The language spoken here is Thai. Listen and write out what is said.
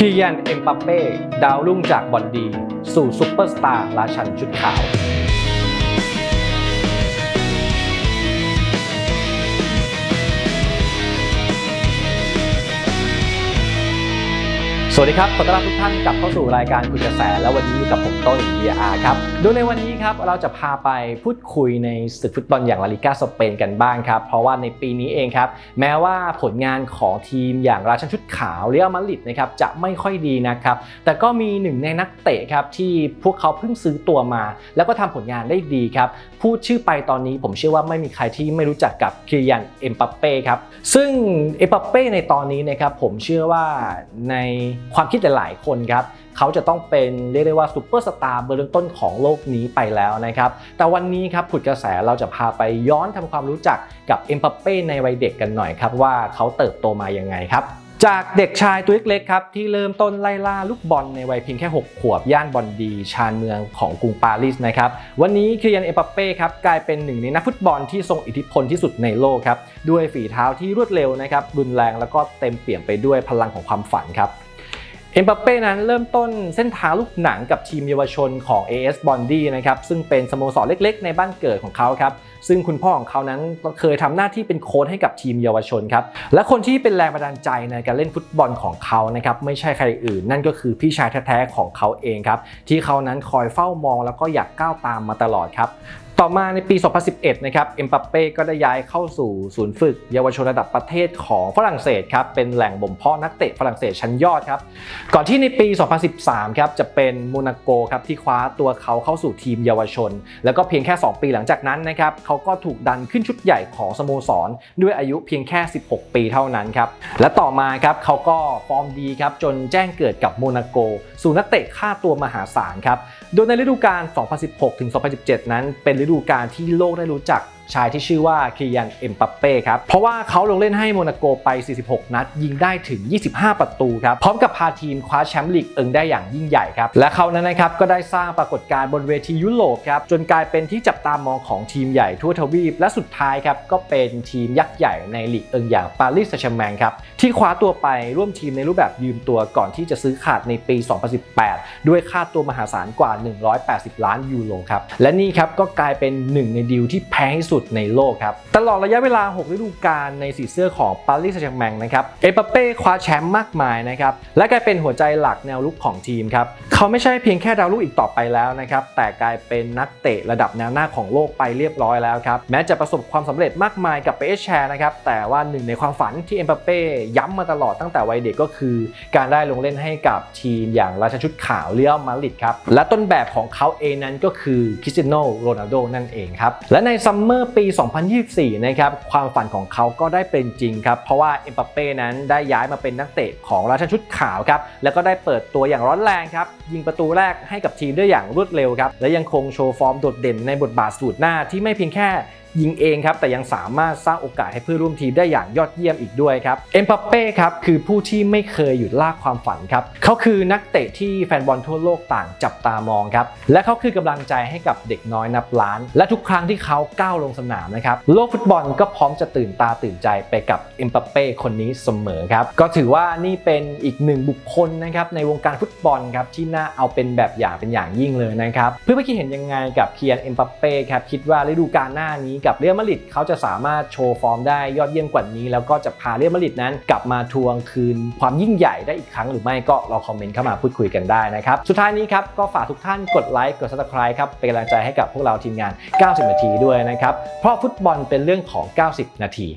คียันเอ็มปัปเป้ดาวรุ่งจากบอลดี สู่ซุปเปอร์สตาร์ราชันชุดขาว สวัสดีครับขอต้อนรับทุกท่านกลับเข้าสู่รายการคุยกระแส แล้ววันนี้อยู่กับผมต้น VR ครับ โดยในวันนี้ครับเราจะพาไปพูดคุยในศึกฟุตบอลอย่างลาลิก้าสเปนกันบ้างครับ เพราะว่าในปีนี้เองครับ แม้ว่าผลงานของทีมอย่างราชันชุดขาวเรอัลมาดริดนะครับจะไม่ค่อยดีนะครับ แต่ก็มีหนึ่งในนักเตะครับที่พวกเขาเพิ่งซื้อตัวมา แล้วก็ทำผลงานได้ดีครับพูดชื่อไปตอนนี้ผมเชื่อว่าไม่มีใครที่ไม่รู้จักกับคิริยันเอ็มปัปเป้ครับซึ่งเอ็มปัปเป้ในตอนนี้นะครับผมเชื่อว่าในความคิดหลาย ๆ คนครับเขาจะต้องเป็นเรียกได้ว่าซูเปอร์สตาร์เบอร์ต้นของโลกนี้ไปแล้วนะครับแต่วันนี้ครับผุดกระแสเราจะพาไปย้อนทำความรู้จักกับเอ็มปัปเป้ในวัยเด็กกันหน่อยครับว่าเขาเติบโตมายังไงครับจากเด็กชายตัวเล็กๆครับที่เริ่มต้นไล่ล่าลูกบอลในวัยเพียงแค่ 6 ขวบ ย่านบอลดีชานเมืองของกรุงปารีสนะครับวันนี้คิริยันเอปัปเป้ครับกลายเป็นหนึ่งในนักฟุตบอลที่ทรงอิทธิพลที่สุดในโลกครับด้วยฝีเท้าที่รวดเร็วนะครับรุนแรงแล้วก็เต็มเปี่ยมไปด้วยพลังของความฝันครับ เอ็มบัปเป้นั้นเริ่มต้นเส้นทางลูกหนังกับทีมเยาวชนของ AS b o n d y นะครับซึ่งเป็นสโมสรเล็กๆ ในบ้านเกิดของเขาครับซึ่งคุณพ่อของเขานั้นเคยทำหน้าที่เป็นโค้ชให้กับทีมเยาวชนครับและคนที่เป็นแรงบันดาลใจในการเล่นฟุตบอลของเขานะครับไม่ใช่ใครอื่น นั่นก็คือพี่ชายแท้ๆของเขาเองครับที่เขานั้นคอยเฝ้ามองแล้วก็อยากก้าวตามมาตลอดครับ ต่อมาในปี 2011 นะครับ เอ็มปัปเป้ก็ได้ย้ายเข้าสู่ศูนย์ฝึก เยาวชนระดับประเทศของฝรั่งเศสครับ เป็นแหล่งบ่มเพาะนักเตะฝรั่งเศสชั้นยอดครับ ก่อนที่ในปี 2013 ครับ จะเป็นโมนาโกครับที่คว้าตัวเขาเข้าสู่ทีมเยาวชน แล้วก็เพียงแค่ 2 ปีหลังจากนั้นนะครับ เขาก็ถูกดันขึ้นชุดใหญ่ของสโมสร ด้วยอายุเพียงแค่ 16 ปีเท่านั้นครับ และต่อมาครับเขาก็ฟอร์มดีครับ จนแจ้งเกิดกับโมนาโก สู่นักเตะค่าตัวมหาศาลครับ โดยในฤดูกาล 2016-2017 นั้นเป็นฤดูกาลที่โลกได้รู้จัก ชายที่ชื่อว่าคิริยันเอ็มปัปเป้ครับ เพราะว่าเขาลงเล่นให้โมนาโกไป 46 นัด ยิงได้ถึง 25 ประตูครับ พร้อมกับพาทีมคว้าแชมป์ลีกเอิงได้อย่างยิ่งใหญ่ครับ และเขานั้นนะครับก็ได้สร้างปรากฏการณ์บนเวทียุโรปครับ จนกลายเป็นที่จับตามองของทีมใหญ่ทั่วทวีป และสุดท้ายครับก็เป็นทีมยักษ์ใหญ่ในลีกเอิงอย่างปารีสแซงต์แชร์แมงครับที่คว้าตัวไปร่วมทีมในรูปแบบยืมตัวก่อนที่จะซื้อขาดในปี 2018 ด้วยค่าตัวมหาศาลกว่า 180 ล้านยูโรครับและนี่ครับก็กลายเป็นหนึ่งในดีลที่แพงที่สุดในโลกครับ ตลอดระยะเวลา 6 ฤดูกาลในสีเสื้อของปารีสแซงต์แชร์แมงนะครับ เอเปเป้คว้าแชมป์มากมายนะครับ และกลายเป็นหัวใจหลักแนวลุกของทีมครับ เขาไม่ใช่เพียงแค่ดาวรุ่งอีกต่อไปแล้วนะครับ แต่กลายเป็นนักเตะระดับแนวหน้าของโลกไปเรียบร้อยแล้วครับ แม้จะประสบความสำเร็จมากมายกับเปเอชแชร์นะครับ แต่ว่าหนึ่งในความฝันที่เอมบัปเป้ย้ำมาตลอดตั้งแต่วัยเด็กก็คือ การได้ลงเล่นให้กับทีมอย่างราชชุดขาวเรียลมาริดครับ และต้นแบบของเขาเองนั้นก็คือคริสเตียโนโรนัลโดนั่นเองครับ และในซัมเมอร์ปี 2024 นะครับความฝันของเขาก็ได้เป็นจริงครับ เพราะว่าเอ็มบัปเป้นั้นได้ย้ายมาเป็นนักเตะของราชชุดขาวครับ แล้วก็ได้เปิดตัวอย่างร้อนแรงครับ ยิงประตูแรกให้กับทีมได้อย่างรวดเร็วครับ และยังคงโชว์ฟอร์มโดดเด่นในบทบาทสูตรหน้าที่ไม่เพียงแค่ ยิงเองครับแต่ยังสามารถสร้างโอกาสให้เพื่อนร่วมทีมได้อย่างยอดเยี่ยมอีกด้วยครับเอ็มปัปเป้ครับคือผู้ที่ไม่เคยหยุดล่าความฝันครับเขาคือนักเตะที่แฟนบอลทั่วโลกต่างจับตามองครับและเขาคือกำลังใจให้กับเด็กน้อยนับล้าน และทุกครั้งที่เขาก้าวลงสนามนะครับโลกฟุตบอลก็พร้อมจะตื่นตาตื่นใจไปกับเอ็มปัปเป้คนนี้เสมอครับก็ถือว่านี่เป็นอีกหนึ่งบุคคลนะครับในวงการฟุตบอลครับที่น่าเอาเป็นแบบอย่างเป็นอย่างยิ่งเลยนะครับเพื่อนๆคิดเห็นยังไงกับเคียนเอ็มปัปเป้ครับคิดว่าฤดูกาลหน้านี้กับเรอัลมาดริดเขาจะสามารถโชว์ฟอร์มได้ยอดเยี่ยมกว่านี้ แล้วก็จะพาเรอัลมาดริดนั้น กลับมาทวงคืนความยิ่งใหญ่ได้อีกครั้งหรือไม่ก็ลองคอมเมนต์เข้ามาพูดคุยกันได้นะครับสุดท้ายนี้ครับก็ฝากทุกท่านกดไลค์กด subscribe ครับเป็นกำลังใจให้กับพวกเราทีมงาน 90 นาทีด้วยนะครับเพราะฟุตบอลเป็นเรื่องของ 90 นาที